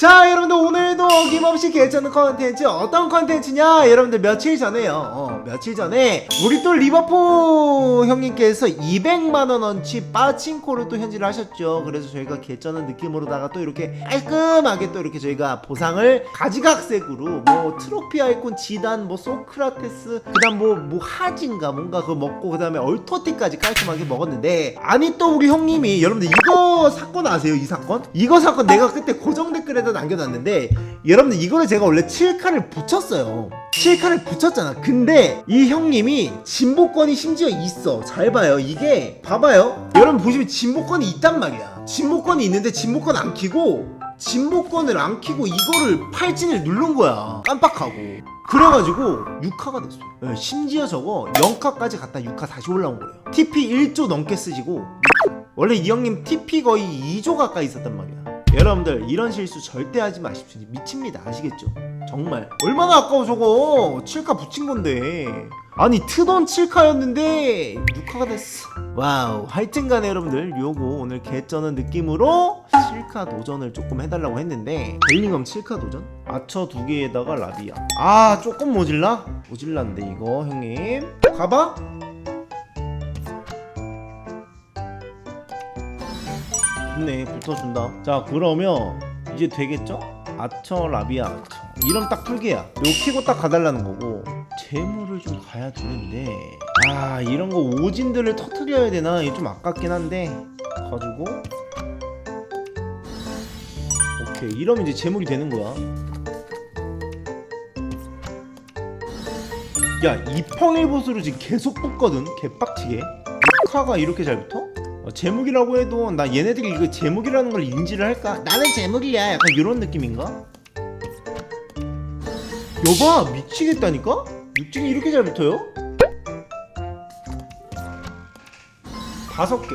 자 여러분들 오늘도 어김없이 괜찮은 컨텐츠. 어떤 컨텐츠냐? 여러분들 며칠 전에요 어, 며칠 전에 우리 또 리버포 형님께서 200만원어치 빠친코를 또 현질을 하셨죠. 그래서 저희가 개쩌는 느낌으로다가 또 이렇게 깔끔하게 또 이렇게 저희가 보상을 가지각색으로 뭐 트로피 아이콘 지단 뭐 소크라테스 그 다음 뭐, 뭐 하진가 뭔가 그거 먹고 그 다음에 얼토티까지 깔끔하게 먹었는데 아니 또 우리 형님이 여러분들 이거 사건 아세요? 이 사건? 이거 사건 내가 그때 고정 댓글에다 남겨놨는데 여러분들 이거를 제가 원래 7칸을 붙였어요. 7칸을 붙였잖아. 근데 이 형님이 진보권이 심지어 있어. 잘 봐요. 이게 봐봐요. 여러분 보시면 진보권이 있단 말이야. 진보권이 있는데 진보권 안 키고 진보권을 안 키고 이거를 팔진을 누른 거야. 깜빡하고. 그래가지고 6카가 됐어. 예, 심지어 저거 0카까지 갔다 6카 다시 올라온 거예요. TP 1조 넘게 쓰시고 6카. 원래 이 형님 TP 거의 2조 가까이 있었단 말이야 여러분들 이런 실수 절대 하지 마십시오. 미칩니다. 아시겠죠? 정말. 얼마나 아까워 저거. 7카 붙인 건데. 아니 트돈 7카였는데 6카가 됐어. 와우. 하여튼간에 여러분들 요거 오늘 개쩌는 느낌으로 7카 도전을 조금 해달라고 했는데 벨링엄 7카 도전? 아처 두 개에다가 라비아. 아 조금 모질라? 모질란데 이거 형님. 가봐? 좋네 붙어준다. 자 그러면 이제 되겠죠? 아처 라비아 아처. 이름 딱 풀게야. 요 키고 딱 가달라는 거고. 재물을 좀 가야 되는데. 아 이런 거 오진들을 터트려야 되나? 이게 좀 아깝긴 한데. 가지고. 오케이 이러면 이제 재물이 되는 거야. 야 이펑일보스로 지금 계속 붙거든 개빡치게. 카가 이렇게 잘 붙어? 어, 제목이라고 해도 나 얘네들이 이거 제목이라는 걸 인지를 할까? 나는 제목이야 약간 이런 느낌인가? 여봐 미치겠다니까? 육진이 이렇게 잘 붙어요? 다섯 개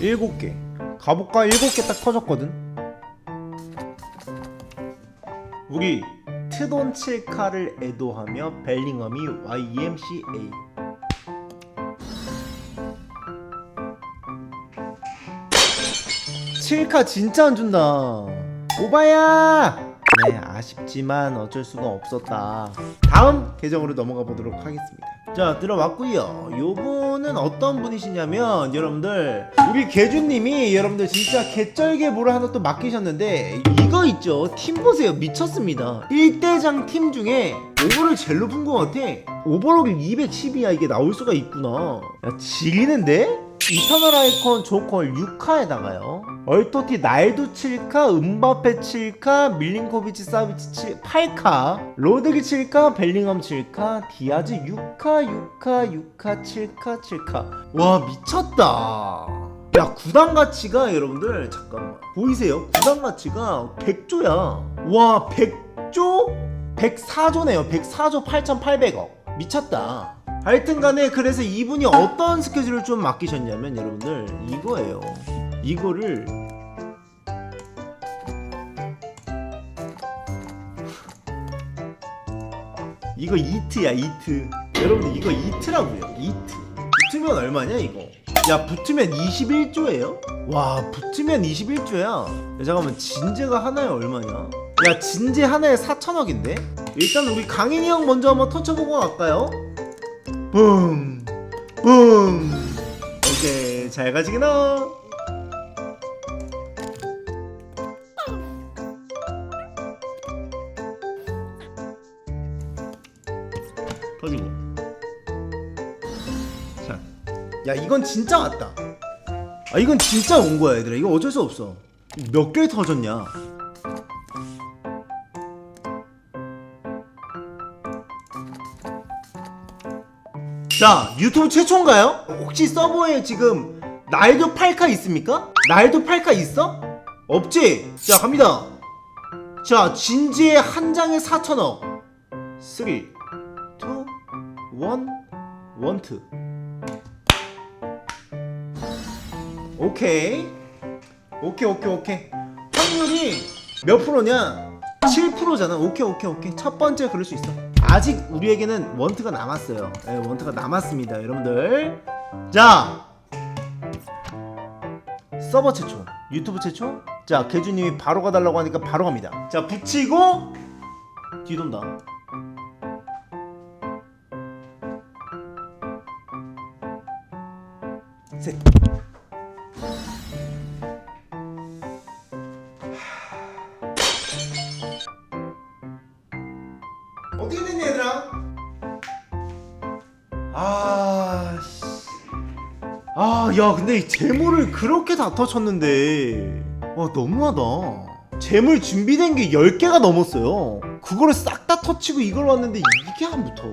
일곱 개 가볼까? 일곱 개 딱 터졌거든 우리 트돈 7카를 애도하며 벨링엄이 YMCA 칠카 진짜 안 준다. 오바야 네 아쉽지만 어쩔 수가 없었다. 다음 계정으로 넘어가 보도록 하겠습니다. 자 들어왔고요. 요분은 어떤 분이시냐면 여러분들 우리 개주님이 여러분들 진짜 뭘 하나 또 맡기셨는데 이거 있죠. 팀 보세요. 미쳤습니다. 1대장 팀 중에 오버를 제일 높은 것 같아. 오버롤이 210이야. 이게 나올 수가 있구나. 야 지리는데? 이터널 아이콘 조컬 6카에다가요 얼토티 날도 7카 음바페 7카 밀링코비치 사비치 7, 8카 로드기 7카 벨링엄 7카 디아즈 6카 6카 6카 7카 7카 와 미쳤다. 야 구단 가치가 여러분들 잠깐만. 보이세요? 구단 가치가 100조야. 와 100조? 104조네요. 104조 8,800억. 미쳤다. 하여튼 간에 그래서 이분이 어떤 스케줄을 좀 맡기셨냐면 여러분들 이거예요 이거를 이거 이트야 이트 여러분들 이거 이트라고요 이트 붙으면 얼마냐 이거 야 붙으면 21조예요? 와 붙으면 21조야 야 잠깐만 진재가 하나에 얼마냐 야 진재 하나에 4천억인데 일단 우리 강인이 형 먼저 한번 터쳐보고 갈까요? 뿡! 뿡! 오케이 잘 가시기나 이건 진짜 왔다 아 이건 진짜 온 거야 얘들아 이거 어쩔 수 없어 몇 개 터졌냐 자 유튜브 최초인가요? 혹시 서버에 지금 날도 8카 있습니까? 날도 8카 있어? 없지? 자 갑니다 자 진지의 한 장에 4천억 3 2 1 1 2 오케이. 오케이 오케이 오케이. 확률이 몇 프로냐? 7%잖아. 오케이 오케이 오케이. 첫 번째 그럴 수 있어. 아직 우리에게는 원트가 남았어요. 네, 원트가 남았습니다 여러분들. 자. 서버 최초 유튜브 최초? 자 개주님이 바로 가달라고 하니까 바로 갑니다. 자 붙이고 뒤돈다. 셋 아, 씨. 아, 야, 근데 이 재물을 그렇게 다 터쳤는데. 와, 너무하다. 재물 준비된 게 10개가 넘었어요. 그거를 싹 다 터치고 이걸 왔는데 이게 안 붙어?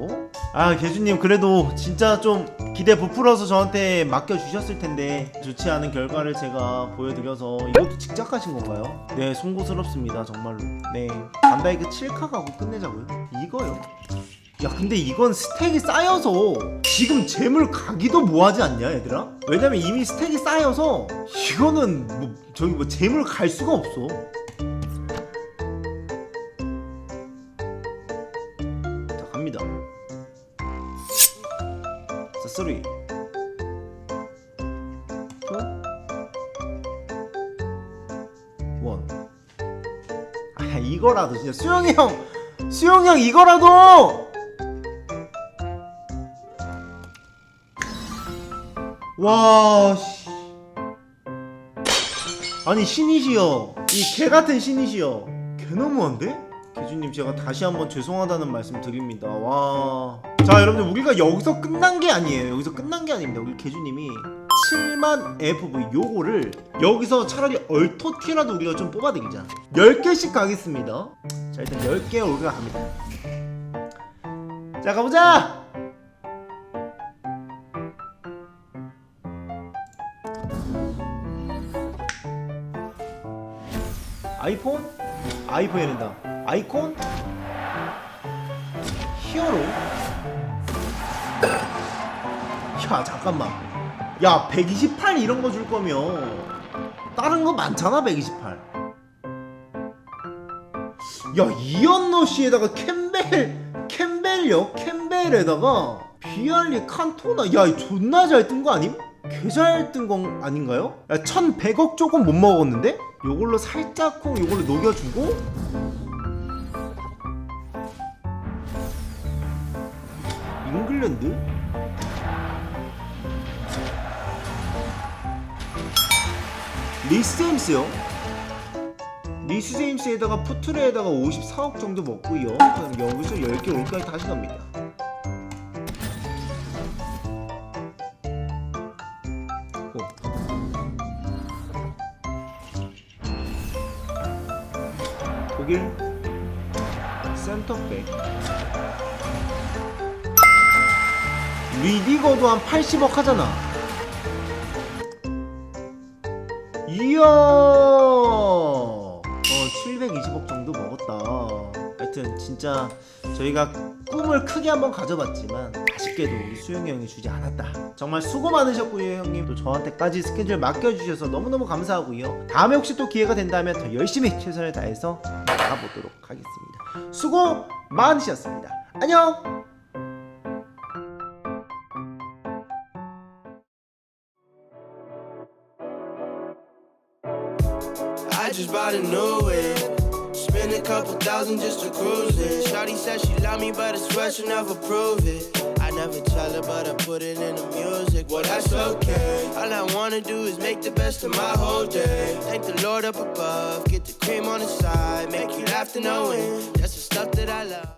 아, 개주님, 그래도 진짜 좀 기대 부풀어서 저한테 맡겨주셨을 텐데, 좋지 않은 결과를 제가 보여드려서 이것도 직작하신 건가요? 네, 송구스럽습니다, 정말로. 네. 반다이크 7카 가고 끝내자고요. 이거요? 야 근데 이건 스택이 쌓여서 지금 재물 가기도 뭐하지 않냐 얘들아? 왜냐면 이미 스택이 쌓여서 이거는 뭐 저기 뭐 재물 갈 수가 없어. 자 갑니다. 자 쓰리. 투원. 아 이거라도 진짜 수영이 형 수영이 형 이거라도 와, 씨. 아니 신이시여, 이 개 같은 신이시여, 개 너무한데? 개주님 제가 다시 한번 죄송하다는 말씀 드립니다. 와, 자 여러분들 우리가 여기서 끝난 게 아니에요. 여기서 끝난 게 아닙니다. 우리 개주님이 7만 FV 요거를 여기서 차라리 얼토티라도 우리가 좀 뽑아드리자. 10개씩 가겠습니다. 자 일단 10개 우리가 갑니다. 자 가보자. 아이폰? 아이폰이 된다. 아이콘? 히어로? 야 잠깐만. 야 128 이런 거 줄 거면 다른 거 많잖아 128. 야 이언노 씨에다가 캠벨 캠벨요 캠벨에다가 비알리 칸토나 야 존나 잘 뜬 거 아님? 개잘뜬건 아닌가요? 야 1100억 조금 못 먹었는데? 요걸로 살짝쿵 요걸로 녹여주고 잉글랜드? 리스 제임스요? 리스 제임스에다가 푸트레에다가 54억 정도 먹고요 그럼 여기서 10개 올까지 다시 갑니다 독일 센터백. 리디거도 한 80억 하잖아. 이야! 어 720억 정도 먹었다. 하여튼 진짜 저희가 꿈을 크게 한번 가져봤지만 아쉽게도 우리 수영이 형이 주지 않았다. 정말 수고 많으셨고요 형님. 또 저한테까지 스케줄 맡겨주셔서 너무너무 감사하고요. 다음에 혹시 또 기회가 된다면 더 열심히 최선을 다해서 나가보도록 하겠습니다 수고 많으셨습니다 안녕 I just bought a new whip. Spend a couple thousand just to cruise it. Shawty said she love me, but I swear she'll never prove it. Never tell her, but I put it in the music. Well, that's okay. All I wanna do is make the best of my whole day. Thank the Lord up above. Get the cream on the side. Make you laugh to no end. That's the stuff that I love.